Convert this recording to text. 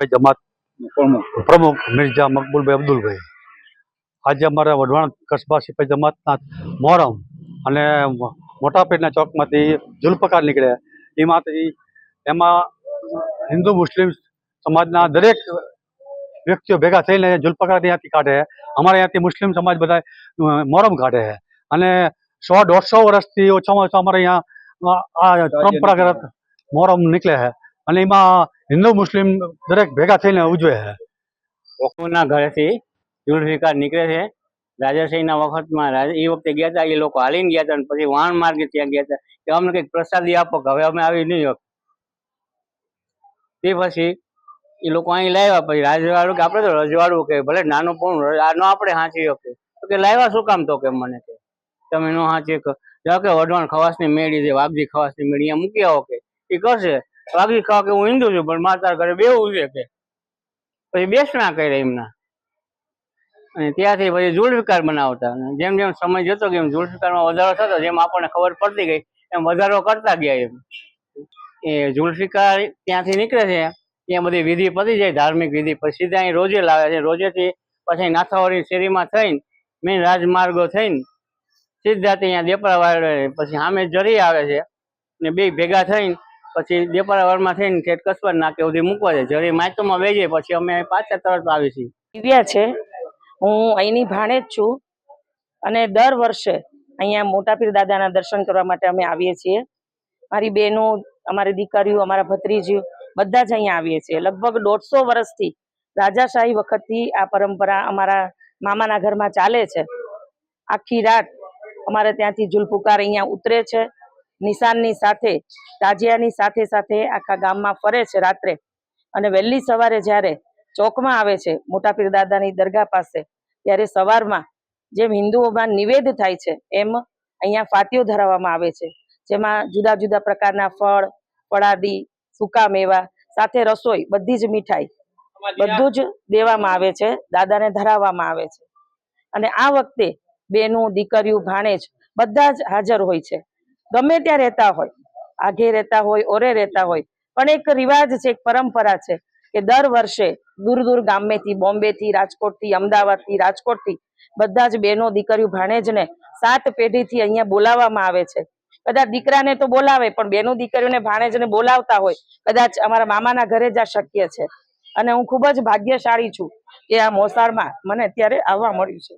ભાઈ જમાત પ્રમુખ. મિર્જા મિર્ઝા મકબૂલભાઈ અબ્દુલભાઈ. આજે અમારા વઢવાણ કસ્બા સિપાઈ જમાતના મોહરમ અને મોટાપેટના ચોકમાંથી જુલ્પકાર નીકળ્યા. એમાંથી એમાં હિન્દુ મુસ્લિમ સમાજના દરેક વ્યક્તિઓ ભેગા થઈને જુલ્પકાર ત્યાંથી કાઢે. અમારે ત્યાંથી મુસ્લિમ સમાજ બધા મોરમ કાઢે. છે અને સો દોઢસો વર્ષથી ઓછામાં ઓછા અમારે અહીંયા આ પરંપરાગત મોહરમ નીકળે છે. અને એમાં હિન્દુ મુસ્લિમ દરેક ભેગા થઈને ઉજવે છે. લોકોના ઘરેથી જુલ્ફિકાર નીકળે છે. રાજાશાહીના વખતમાં એ વખતે ગયા હતા એ લોકો હાલીને ગયા હતા પછી વાણ માર્ગે ત્યાં ગયા હતા. કે અમને કંઈક પ્રસાદી આપો હવે અમે આવી નહીં. તે પછી એ લોકો અહીં લાવ્યા, પછી રાજવાડું કે આપણે તો રજવાડું કે ભલે નાનું પણ આ નો આપણે હાંચી શકીએ. તો કે લાવ્યા શું કામ તો કે મને કે? તમે નો જાઓ કે વઢવાણ ખવાસની મેળી છે, વાઘજી ખવાસની મેળી, અહીંયા મૂકી આવો કે. એ કરશે. વાઘજી ખાવા કે હું હિન્દુ છું, પણ માતા ઘરે બેવું છે કે. પછી બેસણા કરે એમના. અને ત્યાંથી પછી જુલ્ફિકાર બનાવતા. જેમ જેમ સમય જતો ગયો એમ જુલ્ફિકારમાં વધારો થતો, જેમ આપણને ખબર પડતી ગઈ, એમ વધારો કરતા ગયા એમ. એ જુલ્ફિકાર ત્યાંથી નીકળે છે, ત્યાં બધી વિધિ પતી જાય, ધાર્મિક વિધિ પછી સીધા અહીં રોજે લાવે છે. રોજેથી પછી નાથાવાળી શેરીમાં થઈને મેન રાજમાર્ગો થઈને, સીધા ત્યાં દેપરા વાળે પછી સામે જરી આવે છે, ને બે ભેગા થઈને પછી દેપરા વાળમાં થઈને ઠેઠ કસબર નાખે સુધી મૂકવા છે જરી માયતોમાં વેજે પછી અમે પાછા તરત આવી છીએ. દિવ્યા છે. હું અહીંની ભાણે જ છું. અને દર વર્ષે અહીંયા મોટા પીર દાદાના દર્શન કરવા માટે અમે આવીએ છીએ. મારી બહેનો, અમારી દીકરીઓ, અમારા ભત્રીજીઓ બધા જ અહીંયા આવીએ છીએ. લગભગ દોઢસો વર્ષથી રાજાશાહી વખતથી આ પરંપરા અમારા મામાના ઘરમાં ચાલે છે. આખી રાત અમારે ત્યાંથી જુલપુકાર અહીંયા ઉતરે છે. નિશાનની સાથે તાજિયાની સાથે સાથે આખા ગામમાં ફરે છે રાત્રે. અને વહેલી સવારે જ્યારે ચોકમાં આવે છે, મોટા પીર દાદાની દરગાહ પાસે, ત્યારે સવારમાં જેમ હિન્દુઓમાં નિવેદ થાય છે, એમ અહીંયા ફાટીઓ ધરાવવામાં આવે છે. જેમાં જુદા જુદા પ્રકારના ફળ, ફળાદી, સૂકા મેવા, સાથે રસોઈ, બધી જ મીઠાઈ, બધું જ દેવામાં આવે છે, દાદાને ધરાવવામાં આવે છે. અને આ વખતે બેનું દીકરીયું ભાણેજ, બધા જ હાજર હોય છે. ગમે ત્યાં રહેતા હોય, આઘે રહેતા હોય, ઓરે રહેતા હોય, પણ એક રિવાજ છે, એક પરંપરા છે કે દર વર્ષે દૂર દૂર ગામેથી, બોમ્બેથી, રાજકોટથી, અમદાવાદથી, રાજકોટથી બધા જ બહેનો દીકરીઓ ભાણેજને સાત પેઢીથી અહીંયા બોલાવવામાં આવે છે. કદાચ દીકરાને તો બોલાવે, પણ બેનો દીકરીઓને ભાણેજને બોલાવતા હોય, કદાચ અમારા મામાના ઘરે જ આ શક્ય છે. અને હું ખૂબ જ ભાગ્યશાળી છું કે આ મોસાળમાં મને અત્યારે આવવા મળ્યું છે.